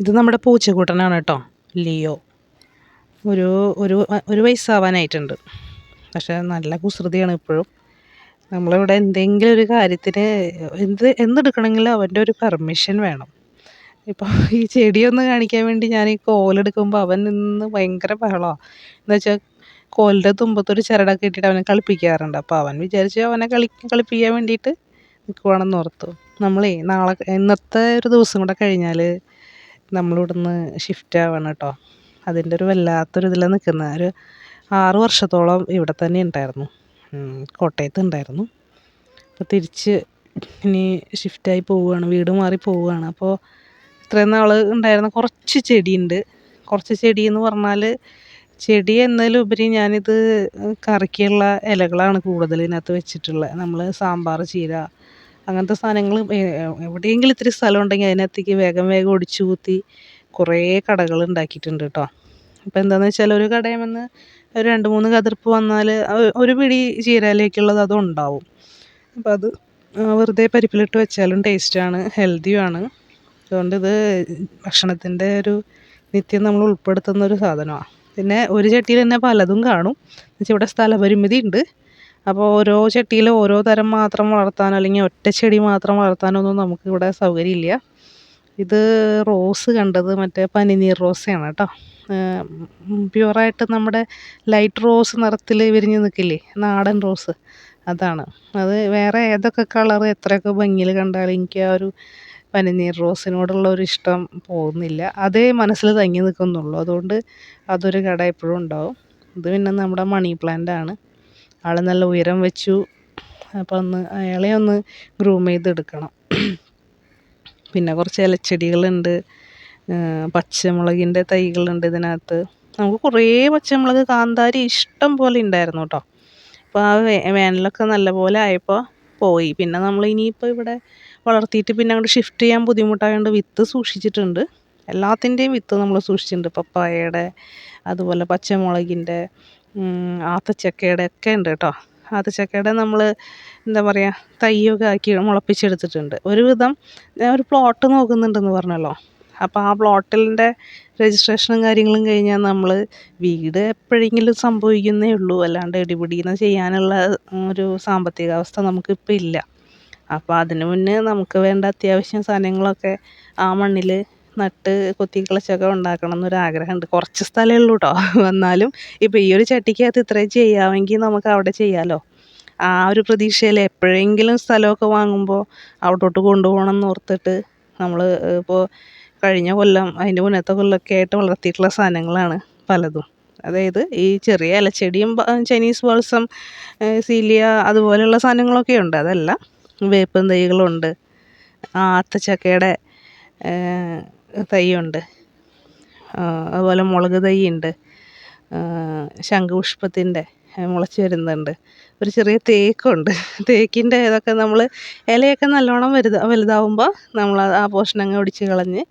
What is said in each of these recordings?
ഇത് നമ്മുടെ പൂച്ചക്കൂട്ടനാണ് കേട്ടോ ലിയോ. ഒരു ഒരു ഒരു വയസ്സാവാനായിട്ടുണ്ട്. പക്ഷേ നല്ല കുസൃതിയാണ് ഇപ്പോഴും. നമ്മളിവിടെ എന്തെങ്കിലും ഒരു കാര്യത്തിന് എന്ത് എന്തെടുക്കണമെങ്കിലും അവന്റെ ഒരു പെർമിഷൻ വേണം. ഇപ്പോൾ ഈ ചെടിയൊന്ന് കാണിക്കാൻ വേണ്ടി ഞാൻ ഈ കോലെടുക്കുമ്പോൾ അവൻ നിന്ന് ഭയങ്കര ബഹളമാണ് എന്ന് വെച്ചാൽ കോലിന്റെ തുമ്പത്തൊരു ചരടൊക്കെ ഇട്ടിട്ട് അവനെ കളിപ്പിക്കാറുണ്ട്. അപ്പോൾ അവൻ വിചാരിച്ചു അവനെ കളി കളിപ്പിക്കാൻ വേണ്ടിയിട്ട് നിൽക്കുവാണെന്ന് ഓർത്തു. നമ്മളേ നാളെ ഇന്നത്തെ ഒരു ദിവസം കൂടെ കഴിഞ്ഞാൽ നമ്മളിവിടുന്ന് ഷിഫ്റ്റ് ആവാണ് കേട്ടോ അതിന്റെ ഒരു വല്ലാത്തൊരു ഇതിലാണ് നിൽക്കുന്നത്. ഒരു ആറ് വർഷത്തോളം ഇവിടെ തന്നെ ഉണ്ടായിരുന്നു. കോട്ടയത്ത് ഉണ്ടായിരുന്നു. അപ്പോൾ തിരിച്ച് ഇനി ഷിഫ്റ്റായി പോവുകയാണ്. വീട് മാറി പോവുകയാണ്. അപ്പോൾ ഇത്രയും നാൾ ഉണ്ടായിരുന്ന കുറച്ച് ചെടിയുണ്ട്. കുറച്ച് ചെടി എന്ന് പറഞ്ഞാൽ ചെടി എന്നതിലുപരി ഞാനിത് കറിക്കുള്ള ഇലകളാണ് കൂടുതൽ ഇതിനകത്ത് വെച്ചിട്ടുള്ളത്. നമ്മൾ സാമ്പാർ ചീര അങ്ങനത്തെ സാധനങ്ങൾ എവിടെയെങ്കിലും ഇത്തിരി സ്ഥലം ഉണ്ടെങ്കിൽ അതിനകത്തേക്ക് വേഗം വേഗം ഒടിച്ചു കൂത്തി കുറേ കടകൾ ഉണ്ടാക്കിയിട്ടുണ്ട് കേട്ടോ. അപ്പോൾ എന്താണെന്ന് വെച്ചാൽ ഒരു കടയിൽ നിന്ന് ഒരു രണ്ട് മൂന്ന് കതിർപ്പ് വന്നാൽ ഒരു പിടി ചീരയിലേക്കുള്ളത് അതും ഉണ്ടാവും. അപ്പോൾ അത് വെറുതെ പരിപ്പിലിട്ട് വെച്ചാലും ടേസ്റ്റാണ് ഹെൽത്തിയുമാണ് അതുകൊണ്ട് ഇത് ഭക്ഷണത്തിന്റെ ഒരു നിത്യം നമ്മൾ ഉൾപ്പെടുത്തുന്ന ഒരു സാധനമാണ് പിന്നെ ഒരു ചട്ടിയിൽ തന്നെ പലതും കാണും. എന്നുവെച്ചാൽ ഇവിടെ സ്ഥലപരിമിതി ഉണ്ട്. അപ്പോൾ ഓരോ ചട്ടിയിൽ ഓരോ തരം മാത്രം വളർത്താൻ അല്ലെങ്കിൽ ഒറ്റ ചെടി മാത്രം വളർത്താനൊന്നും നമുക്കിവിടെ സൗകര്യമില്ല. ഇത് റോസ് കണ്ടത് മറ്റേ പനിനീർ റോസയാണ് കേട്ടോ. പ്യുവറായിട്ട് നമ്മുടെ ലൈറ്റ് റോസ് നിറത്തിൽ വിരിഞ്ഞ് നിൽക്കില്ലേ നാടൻ റോസ് അതാണ്. അത് വേറെ ഏതൊക്കെ കളർ എത്രയൊക്കെ ഭംഗിയിൽ കണ്ടാലും എനിക്ക് ആ ഒരു പനിനീർ റോസിനോടുള്ള ഒരു ഇഷ്ടം പോകുന്നില്ല. അതേ മനസ്സിൽ തങ്ങി നിൽക്കുന്നുള്ളൂ. അതുകൊണ്ട് അതൊരു കട എപ്പോഴും ഉണ്ടാവും. ഇത് പിന്നെ നമ്മുടെ മണി പ്ലാന്റ് ആണ്. ആൾ നല്ല ഉയരം വെച്ചു. അപ്പോൾ ഒന്ന് അയാളെ ഒന്ന് ഗ്രൂം ചെയ്തെടുക്കണം. പിന്നെ കുറച്ച് ഇലച്ചെടികളുണ്ട്. പച്ചമുളകിന്റെ തൈകളുണ്ട് ഇതിനകത്ത്. നമുക്ക് കുറേ പച്ചമുളക് കാന്താരി ഇഷ്ടം പോലെ ഉണ്ടായിരുന്നു കേട്ടോ അപ്പോൾ ആ വേനലൊക്കെ നല്ലപോലെ ആയപ്പോൾ പോയി. പിന്നെ നമ്മൾ ഇനിയിപ്പോൾ ഇവിടെ വളർത്തിയിട്ട് പിന്നെ അങ്ങോട്ട് ഷിഫ്റ്റ് ചെയ്യാൻ ബുദ്ധിമുട്ടായതുകൊണ്ട് വിത്ത് സൂക്ഷിച്ചിട്ടുണ്ട്. എല്ലാത്തിന്റെയും വിത്ത് നമ്മൾ സൂക്ഷിച്ചിട്ടുണ്ട്. പപ്പായയുടെ അതുപോലെ പച്ചമുളകിന്റെ ആത്തച്ചക്കയുടെ ഒക്കെ ഉണ്ട് കേട്ടോ. ആത്തച്ചക്കയുടെ നമ്മൾ എന്താ പറയുക തൈയൊക്കെ ആക്കി മുളപ്പിച്ചെടുത്തിട്ടുണ്ട്. ഒരുവിധം ഞാൻ ഒരു പ്ലോട്ട് നോക്കുന്നുണ്ടെന്ന് പറഞ്ഞല്ലോ. അപ്പോൾ ആ പ്ലോട്ടിന്റെ രജിസ്ട്രേഷനും കാര്യങ്ങളും കഴിഞ്ഞാൽ നമ്മൾ വീട് എപ്പോഴെങ്കിലും സംഭവിക്കുന്നേ ഉള്ളൂ. അല്ലാണ്ട് ഇടിപിടിന്ന് ചെയ്യാനുള്ള ഒരു സാമ്പത്തിക അവസ്ഥ നമുക്കിപ്പോൾ ഇല്ല. അപ്പോൾ അതിന് മുന്നേ നമുക്ക് വേണ്ട അത്യാവശ്യം സാധനങ്ങളൊക്കെ ആ മണ്ണിൽ നട്ട് കൊത്തി കിളച്ചൊക്കെ ഉണ്ടാക്കണം എന്നൊരു ആഗ്രഹമുണ്ട്. കുറച്ച് സ്ഥലമേ ഉള്ളൂ കേട്ടോ എന്നാലും ഇപ്പോൾ ഈ ഒരു ചട്ടിക്കകത്ത് ഇത്രയും ചെയ്യാമെങ്കിൽ നമുക്ക് അവിടെ ചെയ്യാമല്ലോ ആ ഒരു പ്രതീക്ഷയിൽ എപ്പോഴെങ്കിലും സ്ഥലമൊക്കെ വാങ്ങുമ്പോൾ അവിടോട്ട് കൊണ്ടുപോകണം എന്ന് ഓർത്തിട്ട് നമ്മൾ ഇപ്പോൾ കഴിഞ്ഞ കൊല്ലം അതിന്റെ മുന്നത്തെ കൊല്ലമൊക്കെ ആയിട്ട് വളർത്തിയിട്ടുള്ള സാധനങ്ങളാണ് പലതും. അതായത് ഈ ചെറിയ ഇലച്ചെടിയും ചൈനീസ് ബോൾസം സീലിയ അതുപോലെയുള്ള സാധനങ്ങളൊക്കെ ഉണ്ട്. അതല്ല വേപ്പൻ തൈകളുണ്ട്. ആത്തച്ചക്കയുടെ തൈയുണ്ട്. അതുപോലെ മുളക് തൈയുണ്ട്. ശംഖുപുഷ്പത്തിന്റെ മുളച്ച് വരുന്നുണ്ട്. ഒരു ചെറിയ തേക്കുണ്ട്. തേക്കിന്റെ ഇതൊക്കെ നമ്മൾ ഇലയൊക്കെ നല്ലോണം വലുത് വലുതാവുമ്പോൾ നമ്മൾ ആ പോർഷൻ അങ്ങ് ഒടിച്ച് കളഞ്ഞ്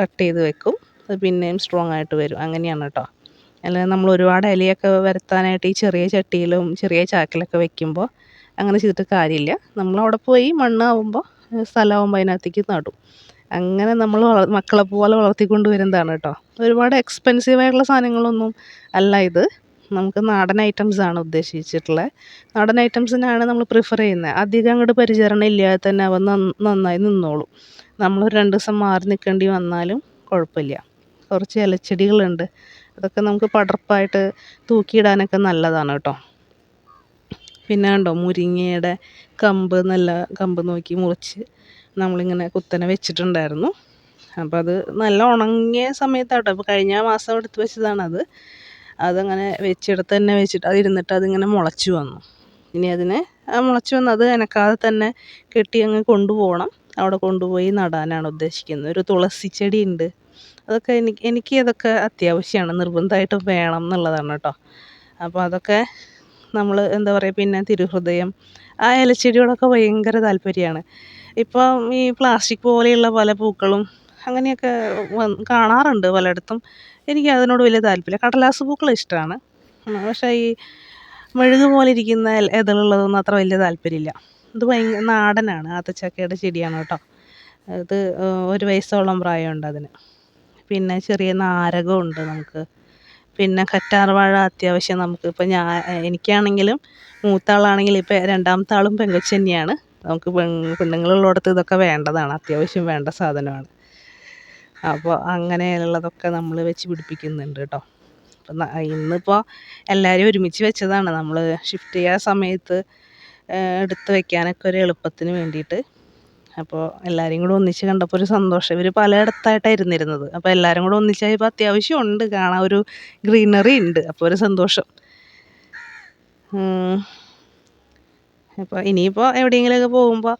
കട്ട് ചെയ്ത് വെക്കും. അത് പിന്നെയും സ്ട്രോങ് ആയിട്ട് വരും. അങ്ങനെയാണ് കേട്ടോ അല്ലെങ്കിൽ നമ്മൾ ഒരുപാട് ഇലയൊക്കെ വരുത്താനായിട്ട് ഈ ചെറിയ ചട്ടിയിലും ചെറിയ ചാക്കിലൊക്കെ വെക്കുമ്പോൾ അങ്ങനെ ചെയ്തിട്ട് കാര്യമില്ല. നമ്മൾ അവിടെ പോയി മണ്ണാവുമ്പോൾ സ്ഥലമാകുമ്പോൾ അതിനകത്തേക്ക് നടും. അങ്ങനെ നമ്മൾ മക്കളെ പോലെ വളർത്തിക്കൊണ്ട് വരുന്നതാണ് കേട്ടോ. ഒരുപാട് എക്സ്പെൻസീവ് ആയിട്ടുള്ള സാധനങ്ങളൊന്നും അല്ല ഇത്. നമുക്ക് നാടൻ ഐറ്റംസ് ആണ് ഉദ്ദേശിച്ചിട്ടുള്ളത് നാടൻ ഐറ്റംസിനാണ് നമ്മൾ പ്രിഫർ ചെയ്യുന്നത് അധികം അങ്ങോട്ട് പരിചരണം ഇല്ലാതെ തന്നെ അവ നന്നായി നിന്നോളും. നമ്മൾ രണ്ട് ദിവസം മാറി നിൽക്കേണ്ടി വന്നാലും കുഴപ്പമില്ല കുറച്ച് ഇലച്ചെടികളുണ്ട്. അതൊക്കെ നമുക്ക് പടർപ്പായിട്ട് തൂക്കിയിടാനൊക്കെ നല്ലതാണ് കേട്ടോ. പിന്നെ കണ്ടോ? മുരിങ്ങയുടെ കമ്പ് നല്ല കമ്പ് നോക്കി മുറിച്ച് നമ്മളിങ്ങനെ കുത്തനെ വെച്ചിട്ടുണ്ടായിരുന്നു. അപ്പോൾ അത് നല്ല ഉണങ്ങിയ സമയത്താട്ടോ. അപ്പോൾ കഴിഞ്ഞ മാസം എടുത്ത് അത് അതങ്ങനെ വെച്ചെടുത്ത് തന്നെ വെച്ചിട്ട് അതിരുന്നിട്ട് അതിങ്ങനെ മുളച്ചു വന്നു. ഇനി അതിനെ മുളച്ചു വന്ന് അത് എനക്കാതെ തന്നെ കെട്ടി അങ്ങ് കൊണ്ടുപോകണം. അവിടെ കൊണ്ടുപോയി നടാനാണ് ഉദ്ദേശിക്കുന്നത്. ഒരു തുളസി ചെടി ഉണ്ട് അതൊക്കെ എനിക്ക് എനിക്ക് അതൊക്കെ അത്യാവശ്യമാണ്. നിർബന്ധമായിട്ടും വേണം എന്നുള്ളതാണ് കേട്ടോ അപ്പോൾ അതൊക്കെ നമ്മൾ എന്താ പറയുക പിന്നെ തിരുഹൃദയം ആ ഇലച്ചെടിയോടൊക്കെ ഭയങ്കര താല്പര്യമാണ്. ഇപ്പം ഈ പ്ലാസ്റ്റിക് പോലെയുള്ള പല പൂക്കളും അങ്ങനെയൊക്കെ കാണാറുണ്ട് പലയിടത്തും. എനിക്ക് അതിനോട് വലിയ താല്പര്യം കടലാസ് പൂക്കൾ ഇഷ്ടമാണ്. പക്ഷേ ഈ മെഴുക് പോലെ ഇരിക്കുന്ന ഇതളുള്ളതൊന്നും അത്ര വലിയ താല്പര്യമില്ല. ഇത് ഭയങ്കര നാടനാണ്. ആത്തച്ചക്കയുടെ ചെടിയാണ് കേട്ടോ. ഇത് ഒരു വയസ്സോളം പ്രായമുണ്ട് അതിന്. പിന്നെ ചെറിയ നാരകമുണ്ട് നമുക്ക്. പിന്നെ കറ്റാർവാഴ അത്യാവശ്യം നമുക്ക് ഇപ്പം ഞാൻ എനിക്കാണെങ്കിലും മൂത്ത ആളാണെങ്കിലും ഇപ്പം രണ്ടാമത്തെ ആളും തന്നെയാണ്. നമുക്ക് പെൺ പെണ്ണുങ്ങളുള്ളിടത്ത് ഇതൊക്കെ വേണ്ടതാണ്. അത്യാവശ്യം വേണ്ട സാധനമാണ്. അപ്പോൾ അങ്ങനെയുള്ളതൊക്കെ നമ്മൾ വെച്ച് പിടിപ്പിക്കുന്നുണ്ട് കേട്ടോ. അപ്പം ഇന്നിപ്പോൾ എല്ലാവരും ഒരുമിച്ച് വെച്ചതാണ്. നമ്മൾ ഷിഫ്റ്റ് ചെയ്യാൻ സമയത്ത് എടുത്ത് വെക്കാനൊക്കെ ഒരു എളുപ്പത്തിന് വേണ്ടിയിട്ട്. അപ്പോൾ എല്ലാവരും കൂടെ ഒന്നിച്ച് കണ്ടപ്പോൾ ഒരു സന്തോഷം. ഇവർ പലയിടത്തായിട്ടാണ് ഇരുന്നിരുന്നത്. അപ്പോൾ എല്ലാവരും കൂടെ ഒന്നിച്ചായപ്പോൾ അത്യാവശ്യം ഉണ്ട്. കാണാൻ ഒരു ഗ്രീനറി ഉണ്ട്. അപ്പോൾ ഒരു സന്തോഷം. അപ്പോൾ ഇനിയിപ്പോൾ എവിടെയെങ്കിലുമൊക്കെ പോകുമ്പോൾ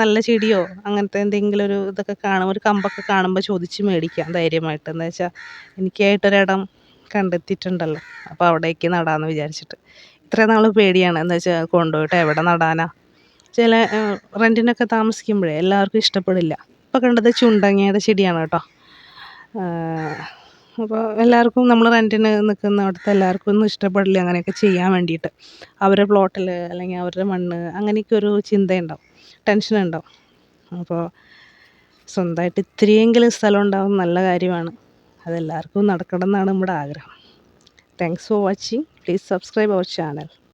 നല്ല ചെടിയോ അങ്ങനത്തെ എന്തെങ്കിലും ഒരു ഇതൊക്കെ കാണുമ്പോൾ ഒരു കമ്പൊക്കെ കാണുമ്പോൾ ചോദിച്ച് മേടിക്കാം ധൈര്യമായിട്ട്. എന്താ വെച്ചാൽ എനിക്കായിട്ടൊരിടം കണ്ടെത്തിയിട്ടുണ്ടല്ലോ. അപ്പോൾ അവിടേക്ക് നടാമെന്ന് വിചാരിച്ചിട്ട്. ഇത്രയും നാൾ പേടിയാണ്. എന്താ വെച്ചാൽ കൊണ്ടുപോയിട്ട് എവിടെ നടാനാ? ചില റെന്റിനൊക്കെ താമസിക്കുമ്പോഴേ എല്ലാവർക്കും ഇഷ്ടപ്പെടില്ല. ഇപ്പോൾ കണ്ടത് ചുണ്ടങ്ങയുടെ ചെടിയാണ് കേട്ടോ. അപ്പോൾ എല്ലാവർക്കും നമ്മൾ റെന്റിന് അവിടുത്തെ എല്ലാവർക്കും ഒന്നും ഇഷ്ടപ്പെടില്ല അങ്ങനെയൊക്കെ ചെയ്യാൻ വേണ്ടിയിട്ട്. അവരുടെ പ്ലോട്ടിൽ അല്ലെങ്കിൽ അവരുടെ മണ്ണ് അങ്ങനെയൊക്കെ ഒരു ചിന്തയുണ്ടാവും. ടെൻഷൻ ഉണ്ടാവും. അപ്പോൾ സ്വന്തമായിട്ട് ഇത്രയെങ്കിലും സ്ഥലം ഉണ്ടാവും നല്ല കാര്യമാണ്. അതെല്ലാവർക്കും നടക്കണം എന്നാണ് നമ്മുടെ ആഗ്രഹം. Thanks for watching please subscribe our channel